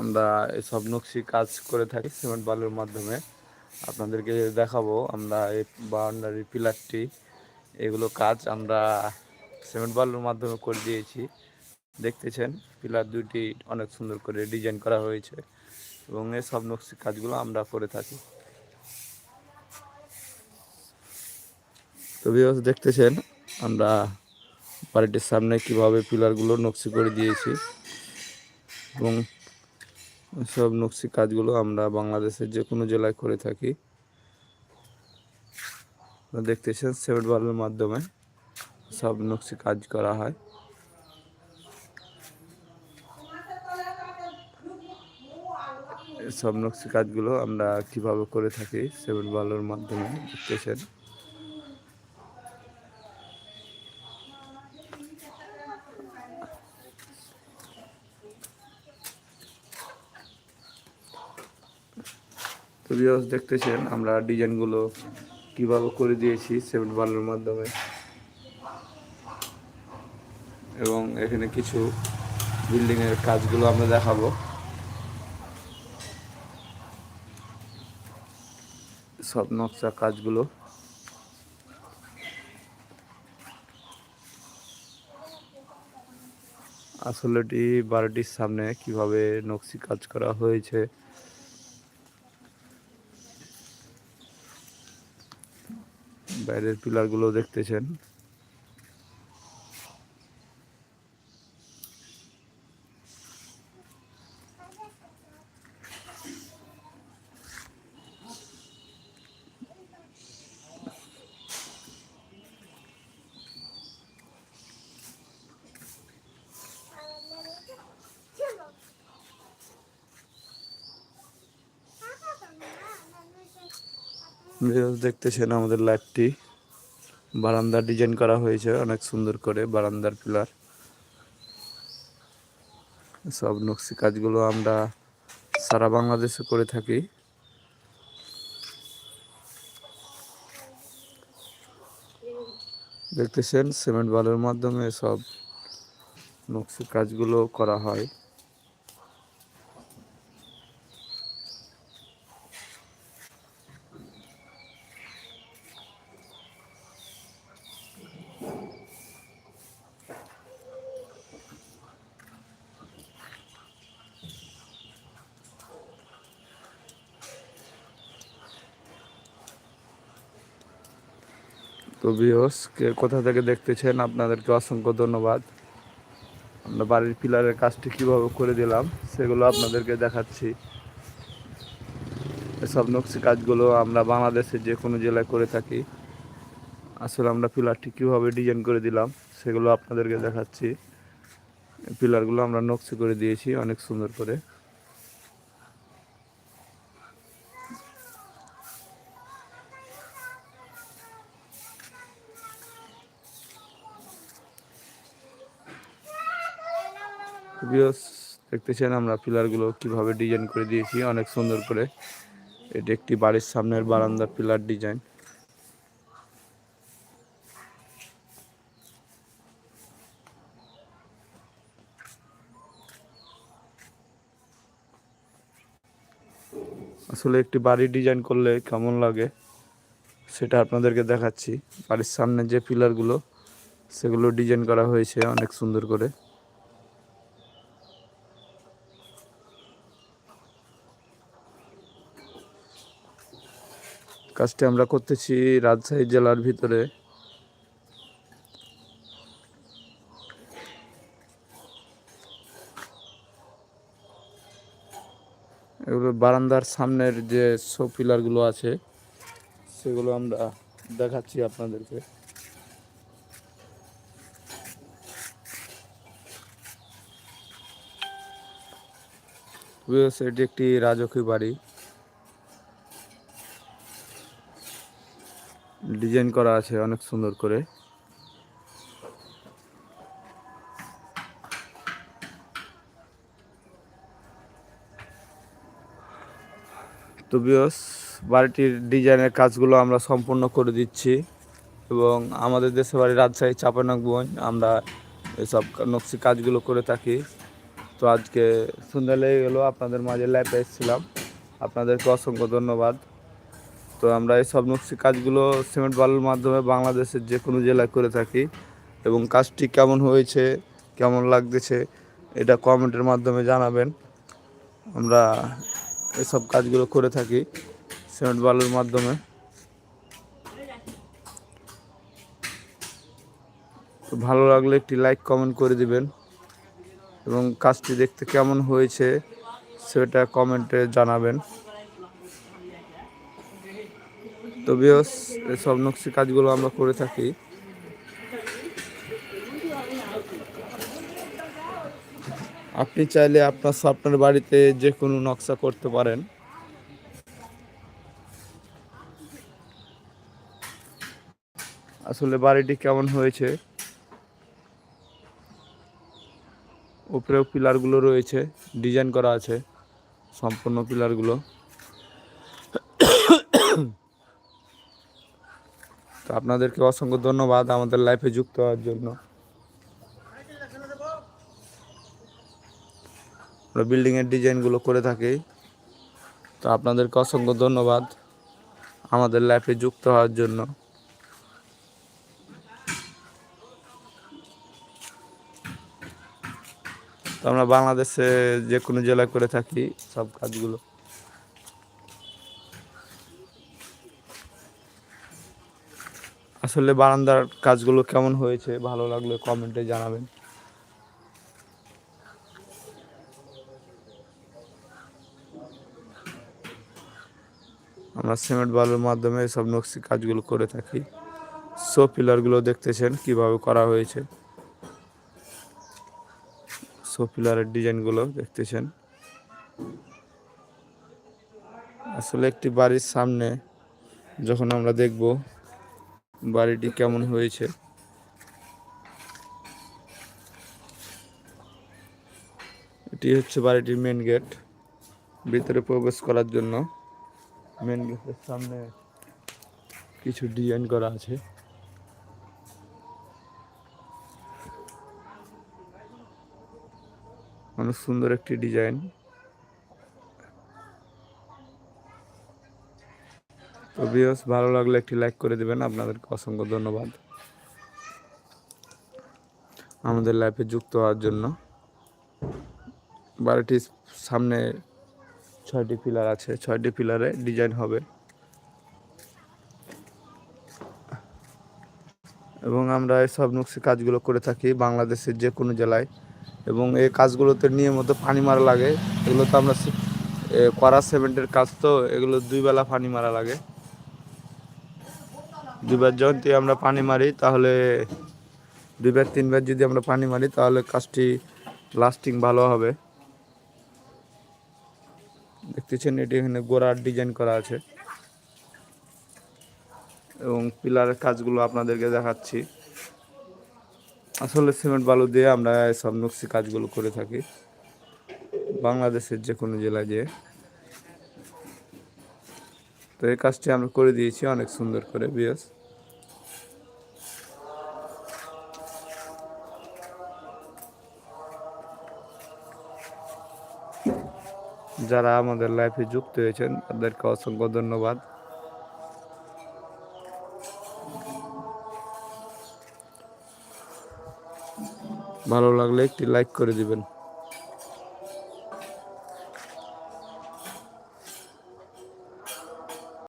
আমরা এসব নকশি কাজ করে থাকি সিমেন্ট বালুর মাধ্যমে। আপনাদেরকে দেখাবো আমরা এই বাউন্ডারি, পিলারটি। এগুলো কাজ আমরা সিমেন্ট বালুর মাধ্যমে করে দিয়েছি। দেখতেছেন, পিলার দুটি অনেক সুন্দর করে ডিজাইন করা হয়েছে এবং এসব নকশি কাজগুলো আমরা করে থাকি। তো ভিউয়ার্স দেখতেছেন, আমরা বাড়িটির সামনে কীভাবে পিলারগুলো নকশি করে দিয়েছি এবং সব নকশি কাজগুলো আমরা বাংলাদেশের যে কোনো জেলায় করে থাকি। দেখতেছেন সেভেন বাল্বের মাধ্যমে সব নকশি কাজ করা হয়। সব নকশি কাজগুলো আমরা কীভাবে করে থাকি সেভেন বাল্বের মাধ্যমে দেখতেছেন তো ভিউয়ার্স দেখতেছেন, আমরা ডিজাইনগুলো কীভাবে করে দিয়েছি সেভেন বালের মাধ্যমে। এবং এখানে কিছু বিল্ডিং এর কাজগুলো আমরা দেখাবো। সব নকশা কাজগুলো। আসলে এটি বাড়িটির সামনে কীভাবে নকশি কাজ করা হয়েছে বাইরের পিলারগুলো দেখতেছেন। দেখতেছেন আমাদের লাইটটি। বারান্দা ডিজাইন করা হয়েছে, অনেক সুন্দর করে বারান্দার পিলার সব নকশি কাজগুলো আমরা সারা বাংলাদেশে করে থাকি। দেখতেছেন সিমেন্ট বালুর মাধ্যমে সব নকশি কাজগুলো করা হয়। তো বিহস কে কোথা থেকে দেখতেছেন, আপনাদেরকে অসংখ্য ধন্যবাদ। আমরা বাড়ির পিলারের কাজটি কীভাবে করে দিলাম, সেগুলো আপনাদেরকে দেখাচ্ছি। এসব নকশি কাজগুলো আমরা বাংলাদেশের যে কোনো জেলায় করে থাকি। আসলে আমরা পিলারটি কীভাবে ডিজাইন করে দিলাম, সেগুলো আপনাদেরকে দেখাচ্ছি। পিলারগুলো আমরা নকশি করে দিয়েছি, অনেক সুন্দর করে। দেখতেছেন আমরা পিলারগুলো কীভাবে ডিজাইন করে দিয়েছি, অনেক সুন্দর করে। এটি একটি বাড়ির সামনের বারান্দার পিলার ডিজাইন আসলে একটি বাড়ি ডিজাইন করলে কেমন লাগে, সেটা আপনাদেরকে দেখাচ্ছি। বাড়ির সামনে যে পিলারগুলো, সেগুলো ডিজাইন করা হয়েছে অনেক সুন্দর করে। কাজটি আমরা করতেছি রাজশাহী জেলার ভিতরে। এগুলো বারান্দার সামনের যে শো পিলারগুলো আছে, সেগুলো আমরা দেখাচ্ছি আপনাদেরকে। এটি একটি রাজকীয় বাড়ি। ডিজাইন করা আছে অনেক সুন্দর করে। তো বিয়স বাড়িটির ডিজাইনের কাজগুলো আমরা সম্পূর্ণ করে দিচ্ছি এবং আমাদের দেশে বাড়ি রাজশাহী চাপানগঞ্জ আমরা এসব নকশি কাজগুলো করে থাকি। তো আজকে সুন্দর লেগে গেলো, আপনাদের মাঝে লাইভে এসেছিলাম। আপনাদেরকে অসংখ্য ধন্যবাদ। তো আমরা এই সব নকশি কাজগুলো সিমেন্ট বালুর মাধ্যমে বাংলাদেশের যে কোনো জেলায় করে থাকি এবং কাজটি কেমন হয়েছে, কেমন লাগতেছে, এটা কমেন্টের মাধ্যমে জানাবেন। আমরা এসব কাজগুলো করে থাকি সিমেন্ট বালুর মাধ্যমে। তো ভালো লাগলে একটি লাইক, কমেন্ট করে দিবেন এবং কাজটি দেখতে কেমন হয়েছে সেটা কমেন্টে জানাবেন। তো বিয়স, এসব নকশি কাজগুলো আমরা করে থাকি। আপনি চাইলে আপনার আপনার বাড়িতে যে কোনো নকশা করতে পারেন। আসলে বাড়িটি কেমন হয়েছে? উপরেও পিলারগুলো রয়েছে, ডিজাইন করা আছে, সম্পূর্ণ পিলারগুলো। আপনাদেরকে অসংখ্য ধন্যবাদ আমাদের লাইফে যুক্ত হওয়ার জন্য। আমরা বিল্ডিংয়ের ডিজাইনগুলো করে থাকি। তো আপনাদেরকে অসংখ্য ধন্যবাদ আমাদের লাইফে যুক্ত হওয়ার জন্য। তো আমরা বাংলাদেশে যে কোনো জেলায় করে থাকি সব কাজগুলো। আসলে বারান্দার কাজগুলো কেমন হয়েছে? ভালো লাগলে কমেন্টে জানাবেন। আমরা সিমেন্ট বালুর মাধ্যমে সব নকশি কাজগুলো করে থাকি। সো পিলারগুলো দেখতেছেন কীভাবে করা হয়েছে। সো পিলারের ডিজাইনগুলো দেখতেছেন। আসলে একটি বাড়ির সামনে যখন আমরা দেখব বাড়িটি কেমন হয়েছে? এটি হচ্ছে বাড়িটির মেন গেট ভিতরে প্রবেশ করার জন্য মেন গেটের সামনে কিছু ডিজাইন করা আছে। অনেক সুন্দর একটি ডিজাইন তো ভিউস ভালো লাগলে একটি লাইক করে দেবেন। আপনাদেরকে অসংখ্য ধন্যবাদ। আমাদের লাইফে যুক্ত হওয়ার জন্য। বাড়িটির সামনে ছয়টি পিলার আছে। ছয়টি পিলারে ডিজাইন হবে। এবং আমরা এসব নকশি কাজগুলো করে থাকি বাংলাদেশের যে কোনো জেলায়। এবং এই কাজগুলোতে নিয়মিত পানি মারা লাগে। এগুলো তো আমরা করা সিমেন্টের কাজ তো এগুলো দুই বেলা পানি মারা লাগে। দুইবার যখন আমরা পানি মারি, তাহলে দুইবার, তিনবার যদি আমরা পানি মারি, তাহলে কাজটি লাস্টিং ভালো হবে। দেখতেছেন, এটি এখানে গোড়ার ডিজাইন করা আছে। এবং পিলারের কাজগুলো আপনাদেরকে দেখাচ্ছি। আসলে সিমেন্ট বালু দিয়ে আমরা সব নকশি কাজগুলো করে থাকি। বাংলাদেশের যে কোনো জেলায় যেয়ে। তো এই কাজটি আমরা করে দিয়েছি অনেক সুন্দর করে বিএস যারা আমাদের লাইফে যুক্ত হয়েছেন, তাদেরকে অসংখ্য ধন্যবাদ। ভালো লাগলে একটি লাইক করে দিবেন।